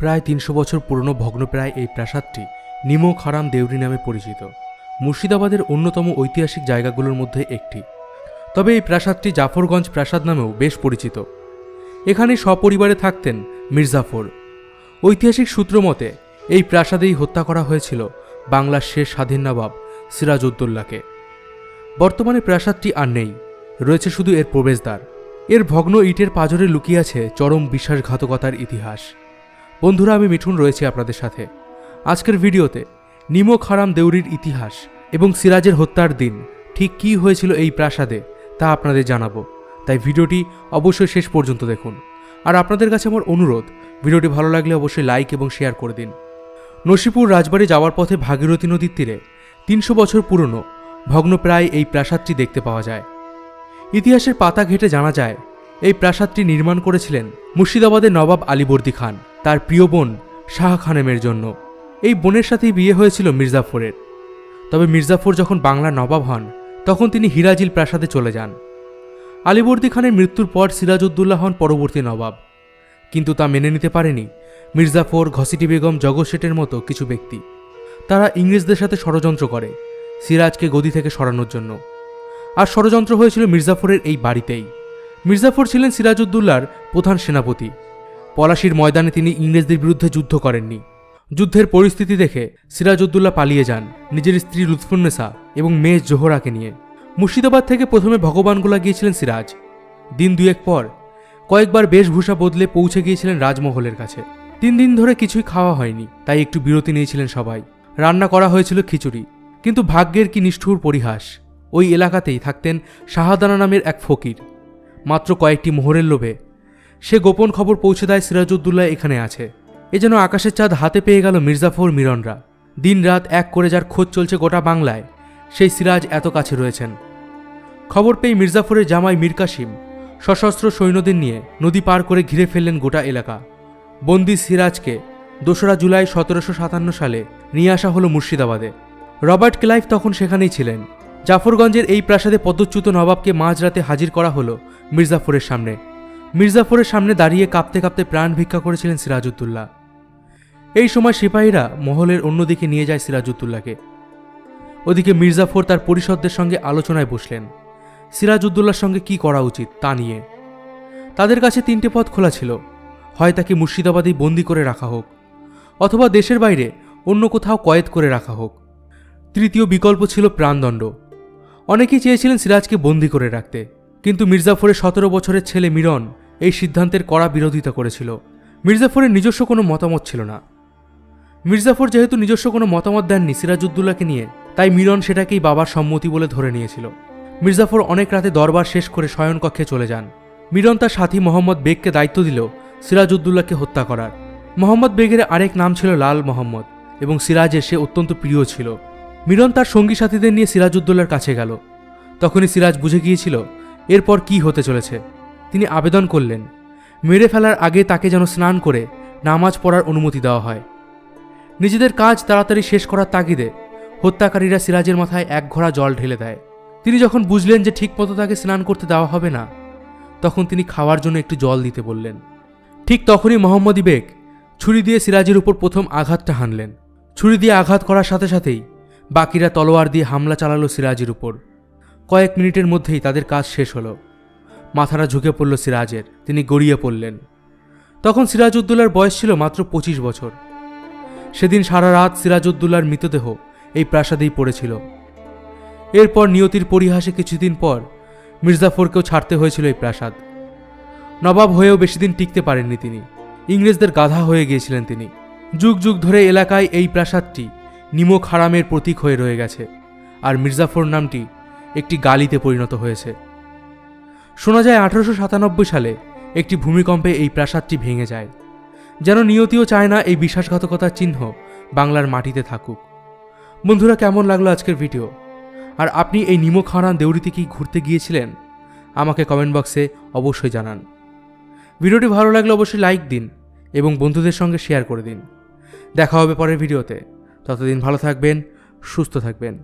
প্রায় তিনশো বছর পুরনো ভগ্নপ্রায় এই প্রাসাদটি নিমো খারাম দেউরি নামে পরিচিত। মুর্শিদাবাদের অন্যতম ঐতিহাসিক জায়গাগুলোর মধ্যে একটি। তবে এই প্রাসাদটি জাফরগঞ্জ প্রাসাদ নামেও বেশ পরিচিত। এখানে সপরিবারে থাকতেন মির্জাফর। ঐতিহাসিক সূত্র মতে, এই প্রাসাদেই হত্যা করা হয়েছিল বাংলার শেষ স্বাধীন নবাব সিরাজউদ্দৌলাকে। বর্তমানে প্রাসাদটি আর নেই, রয়েছে শুধু এর প্রবেশদ্বার। এর ভগ্ন ইটের পাজরে লুকিয়ে আছে চরম বিশ্বাসঘাতকতার ইতিহাস। বন্ধুরা, আমি মিঠুন রয়েছি আপনাদের সাথে। আজকের ভিডিওতে নিমো খারাম দেউরির ইতিহাস এবং সিরাজের হত্যার দিন, ঠিক কী হয়েছিল এই প্রাসাদে, তা আপনাদের জানাব। তাই ভিডিওটি অবশ্যই শেষ পর্যন্ত দেখুন। আর আপনাদের কাছে আমার অনুরোধ, ভিডিওটি ভালো লাগলে অবশ্যই লাইক এবং শেয়ার করে দিন। নসিপুর রাজবাড়ি যাওয়ার পথে ভাগীরথী নদীর তীরে তিনশো বছর পুরনো ভগ্নপ্রায় এই প্রাসাদটি দেখতে পাওয়া যায়। ইতিহাসের পাতা ঘেটে জানা যায়, এই প্রাসাদটি নির্মাণ করেছিলেন মুর্শিদাবাদের নবাব আলীবর্দী খান। তার প্রিয় বোন শাহ খানেমের জন্য। এই বোনের সাথেই বিয়ে হয়েছিল মির্জাফরের। তবে মির্জাফর যখন বাংলার নবাব হন, তখন তিনি হিরাজিল প্রাসাদে চলে যান। আলীবর্দী খানের মৃত্যুর পর সিরাজউদ্দৌলা হন পরবর্তী নবাব। কিন্তু তা মেনে নিতে পারেনি মির্জাফর ঘসিটি বেগম জগৎ শেঠের মতো কিছু ব্যক্তি। তারা ইংরেজদের সাথে ষড়যন্ত্র করে, সিরাজকে গদি থেকে সরানোর জন্য। আর ষড়যন্ত্র হয়েছিল মির্জাফরের এই বাড়িতেই। মির্জাফর ছিলেন সিরাজউদ্দৌলার প্রধান সেনাপতি। পলাশির ময়দানে তিনি ইংরেজদের বিরুদ্ধে যুদ্ধ করেননি। যুদ্ধের পরিস্থিতি দেখে সিরাজউদ্দৌলা পালিয়ে যান নিজের স্ত্রী লুৎফুন্নেসা এবং মেয়ে জোহরাকে নিয়ে। মুর্শিদাবাদ থেকে প্রথমে ভগবানগোলা গিয়েছিলেন সিরাজ। দিন দুয়েক পর কয়েকবার বেশভূষা বদলে পৌঁছে গিয়েছিলেন রাজমহলের কাছে। তিন দিন ধরে কিছুই খাওয়া হয়নি, তাই একটু বিরতি নিয়েছিলেন সবাই। রান্না করা হয়েছিল খিচুড়ি, কিন্তু ভাগ্যের কি নিষ্ঠুর পরিহাস, ওই এলাকাতেই থাকতেন শাহাদানা নামের এক ফকির। মাত্র কয়েকটি মোহরের লোভে সে গোপন খবর পৌঁছে দেয় সিরাজউদ্দৌলা এখানে আছে। এ যেন আকাশের চাঁদ হাতে পেয়ে গেল মির্জাফর মিরনরা। দিন রাত এক করে যার খোঁজ চলছে গোটা বাংলায়, সেই সিরাজ এত কাছে রয়েছেন। খবর পেয়ে মির্জাফরের জামাই মীর কাসিম সশস্ত্র সৈন্যদের নিয়ে নদী পার করে ঘিরে ফেললেন গোটা এলাকা। বন্দি সিরাজকে দোসরা জুলাই সতেরোশো সাতান্ন সালে নিয়ে আসা হলো মুর্শিদাবাদে। রবার্ট ক্লাইভ তখন সেখানেই ছিলেন। জাফরগঞ্জের এই প্রাসাদে পদচ্যুত নবাবকে মাঝরাতে হাজির করা হলো মির্জাফরের সামনে। মির্জাফরের সামনে দাঁড়িয়ে কাঁপতে কাঁপতে প্রাণ ভিক্ষা করেছিলেন সিরাজউদ্দৌলা এই সময় সিপাহীরা মহলের অন্যদিকে নিয়ে যায় সিরাজউদ্দৌলাকে ওদিকে মির্জাফর তার পরিষদদের সঙ্গে আলোচনায় বসলেন। সিরাজউদ্দৌলার সঙ্গে কি করা উচিত তা নিয়ে। তাদের কাছে তিনটে পথ খোলা ছিল। হয় তাকে মুর্শিদাবাদেই বন্দি করে রাখা হোক, অথবা দেশের বাইরে অন্য কোথাও কয়েদ করে রাখা হোক। তৃতীয় বিকল্প ছিল প্রাণদণ্ড। অনেকেই চেয়েছিলেন সিরাজকে বন্দি করে রাখতে। কিন্তু মির্জাফরের সতেরো বছরের ছেলে মিরন এই সিদ্ধান্তের কড়া বিরোধিতা করেছিল। মির্জাফরের নিজস্ব কোনো মতামত ছিল না। মির্জাফর যেহেতু নিজস্ব কোনো মতামত দেননি সিরাজউদ্দৌলাকে নিয়ে, তাই মিরন সেটাকেই বাবার সম্মতি বলে ধরে নিয়েছিল। মির্জাফর অনেক রাতে দরবার শেষ করে শয়নকক্ষে চলে যান। মিরন তার সাথী মোহাম্মদ বেগকে দায়িত্ব দিল সিরাজউদ্দৌলাকে হত্যা করার। মোহাম্মদ বেগের আরেক নাম ছিল লাল মোহাম্মদ এবং সিরাজের সে অত্যন্ত প্রিয় ছিল। মিরন তার সঙ্গী সাথীদের নিয়ে সিরাজউদ্দৌলার কাছে গেল। তখনই সিরাজ বুঝে গিয়েছিল এরপর কি হতে চলেছে? তিনি আবেদন করলেন, মেরে ফেলার আগে তাকে যেন স্নান করে নামাজ পড়ার অনুমতি দেওয়া হয়। নিজেদের কাজ তাড়াতাড়ি শেষ করার তাগিদে হত্যাকারীরা সিরাজের মাথায় এক ঘোড়া জল ঢেলে দেয়। তিনি যখন বুঝলেন যে ঠিকমতো তাকে স্নান করতে দেওয়া হবে না, তখন তিনি খাওয়ার জন্য একটু জল দিতে বললেন। ঠিক তখনই মোহাম্মদ ইবেক ছুরি দিয়ে সিরাজের উপর প্রথম আঘাতটা হানলেন। ছুরি দিয়ে আঘাত করার সাথে সাথেই বাকিরা তলোয়ার দিয়ে হামলা চালালো সিরাজের উপর। কয়েক মিনিটের মধ্যেই তাদের কাজ শেষ হলো। মাথাটা ঝুঁকে পড়ল সিরাজের, তিনি গড়িয়ে পড়লেন। তখন সিরাজউদ্দৌলার বয়স ছিল মাত্র পঁচিশ বছর। সেদিন সারা রাত সিরাজউদ্দৌলার মৃতদেহ এই প্রাসাদেই পড়েছিল। এরপর নিয়তির পরিহাসে কিছুদিন পর মির্জাফরকেও ছাড়তে হয়েছিল এই প্রাসাদ। নবাব হয়েও বেশি দিন টিকতে পারেননি তিনি। ইংরেজদের গাধা হয়ে গিয়েছিলেন তিনি। যুগ যুগ ধরে এলাকায় এই প্রাসাদটি নিমক হারামের প্রতীক হয়ে রয়ে গেছে। আর মির্জাফর নামটি একটি গালিতে পরিণত হয়েছে। শোনা যায় আঠারোশো সাতানব্বই সালে একটি ভূমিকম্পে এই প্রাসাদটি ভেঙে যায়, যেন নিয়তিও চায় না এই বিশ্বাসঘাতকতার চিহ্ন বাংলার মাটিতে থাকুক। বন্ধুরা, কেমন লাগল আজকের ভিডিও? আর আপনি এই নিমক হারান দেউরিতে কি ঘুরতে গিয়েছিলেন? আমাকে কমেন্ট বক্সে অবশ্যই জানান। ভিডিওটি ভালো লাগলে অবশ্যই লাইক দিন এবং বন্ধুদের সঙ্গে শেয়ার করে দিন। দেখা হবে পরের ভিডিওতে। ততদিন ভালো থাকবেন, সুস্থ থাকবেন।